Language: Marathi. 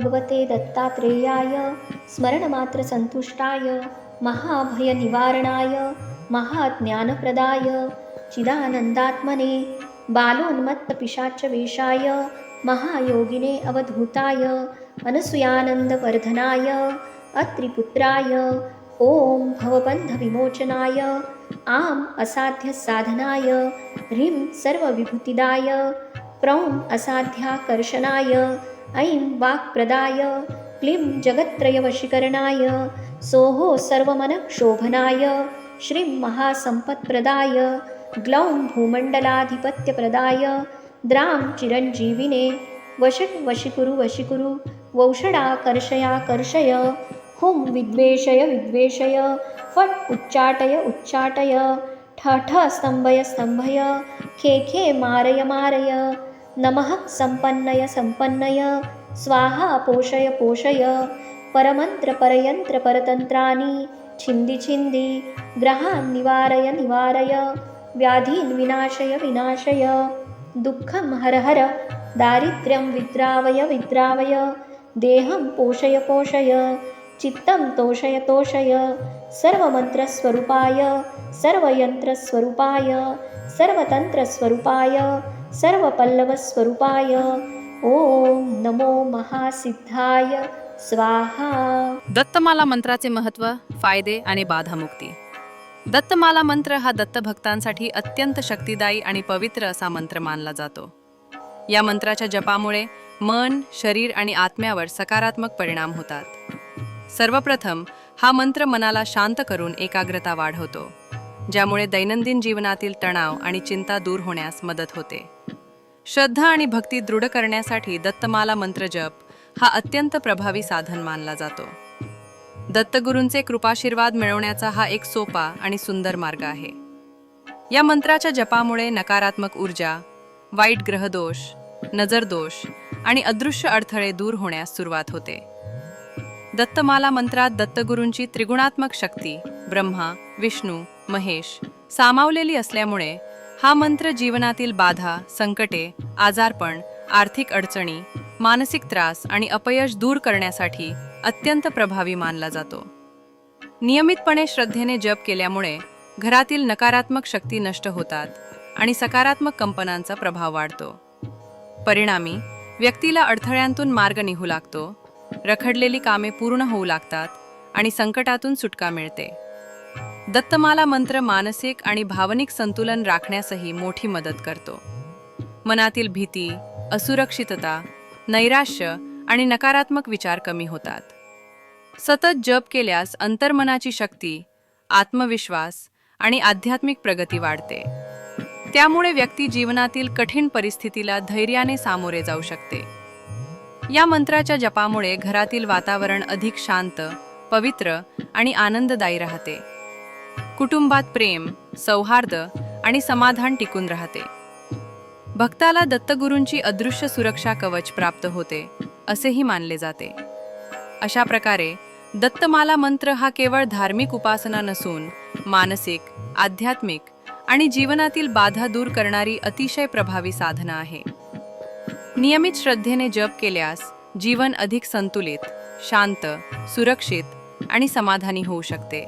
भगवते दत्तात्रेयाय स्मरणमात्रसन्तुष्टाय महाभयनिवारणाय महाज्ञानप्रदाय चिदानन्दात्मने बालोन्मत्तपिशाचवेषाय महायोगिने अवधूताय अनसूयानन्दवर्धनाय अत्रिपुत्राय ॐ भवबन्धविमोचनाय आम् असाध्यसाधनाय ह्रीं सर्वविभूतिदाय प्रौं असाध्याकर्षणाय ऐं वाक्प्रदाय क्लीं जगत्त्रयवशीकरणाय सोहो सर्वमनक्षोभनाय श्रीं महासम्पत्प्रदाय ग्लौं भूमण्डलाधिपत्यप्रदाय द्रां चिरञ्जीविने वशट् वशिकुरु वशिकुरु वौषडाकर्षयाकर्षय हुं विद्वेषय विद्वेषय फट् उच्चाटय उच्चाटय ठ ठ स्तम्भय स्तम्भय खे खे मारय मारय नमः सम्पन्नय सम्पन्नय। स्वाहा पोषय पोषय। परमन्त्रपरयन्त्र परतन्त्राणि। छिन्दि छिन्दि ग्रहान् निवारय निवारय। व्याधीन् विनाशय विनाशय। दुःखं हर हर। दारिद्र्यं विद्रावय विद्रावय। देहं पोषय पोषय। चित्तं तोषय तोषय। सर्वमन्त्रस्वरूपाय। सर्वयन्त्रस्वरूपाय। सर्वतन्त्रस्वरूपाय सर्व पल्लवस्वरूपाय ओम नमो महासिद्धाय। स्वाहा। दत्तमाला मंत्राचे महत्त्व फायदे आणि बाधामुक्ती. दत्तमाला मंत्र हा दत्तभक्तांसाठी अत्यंत शक्तिदायी आणि पवित्र असा मंत्र मानला जातो. या मंत्राच्या जपामुळे मन शरीर आणि आत्म्यावर सकारात्मक परिणाम होतात. सर्वप्रथम हा मंत्र मनाला शांत करून एकाग्रता वाढवतो ज्यामुळे दैनंदिन जीवनातील तणाव आणि चिंता दूर होण्यास मदत होते. श्रद्धा आणि भक्ती दृढ करण्यासाठी दत्तमाला मंत्र जप हा अत्यंत प्रभावी साधन मानला जातो. दत्तगुरूंचे कृपाशीर्वाद मिळवण्याचा हा एक सोपा आणि सुंदर मार्ग आहे. या मंत्राच्या जपामुळे नकारात्मक ऊर्जा वाईट ग्रहदोष नजरदोष आणि अदृश्य अडथळे दूर होण्यास सुरुवात होते. दत्तमाला मंत्रात दत्तगुरूंची त्रिगुणात्मक शक्ती ब्रह्मा विष्णू महेश सामावलेली असल्यामुळे हा मंत्र जीवनातील बाधा संकटे आजारपण आर्थिक अडचणी मानसिक त्रास आणि अपयश दूर करण्यासाठी अत्यंत प्रभावी मानला जातो. नियमितपणे श्रद्धेने जप केल्यामुळे घरातील नकारात्मक शक्ती नष्ट होतात आणि सकारात्मक कंपनांचा प्रभाव वाढतो. परिणामी व्यक्तीला अडथळ्यांतून मार्ग निघू लागतो रखडलेली कामे पूर्ण होऊ लागतात आणि संकटातून सुटका मिळते. दत्तमाला मंत्र मानसिक आणि भावनिक संतुलन राखण्यासही मोठी मदत करतो. मनातील भीती असुरक्षितता नैराश्य आणि नकारात्मक विचार कमी होतात. सतत जप केल्यास अंतर्मनाची शक्ती आत्मविश्वास आणि आध्यात्मिक प्रगती वाढते. त्यामुळे व्यक्ती जीवनातील कठीण परिस्थितीला धैर्याने सामोरे जाऊ शकते. या मंत्राच्या जपामुळे घरातील वातावरण अधिक शांत पवित्र आणि आनंददायी राहते. कुटुंबात प्रेम सौहार्द आणि समाधान टिकून राहते. भक्ताला दत्तगुरूंची अदृश्य सुरक्षा कवच प्राप्त होते असेही मानले जाते. अशा प्रकारे दत्तमाला मंत्र हा केवळ धार्मिक उपासना नसून मानसिक आध्यात्मिक आणि जीवनातील बाधा दूर करणारी अतिशय प्रभावी साधना आहे. नियमित श्रद्धेने जप केल्यास जीवन अधिक संतुलित शांत सुरक्षित आणि समाधानी होऊ शकते.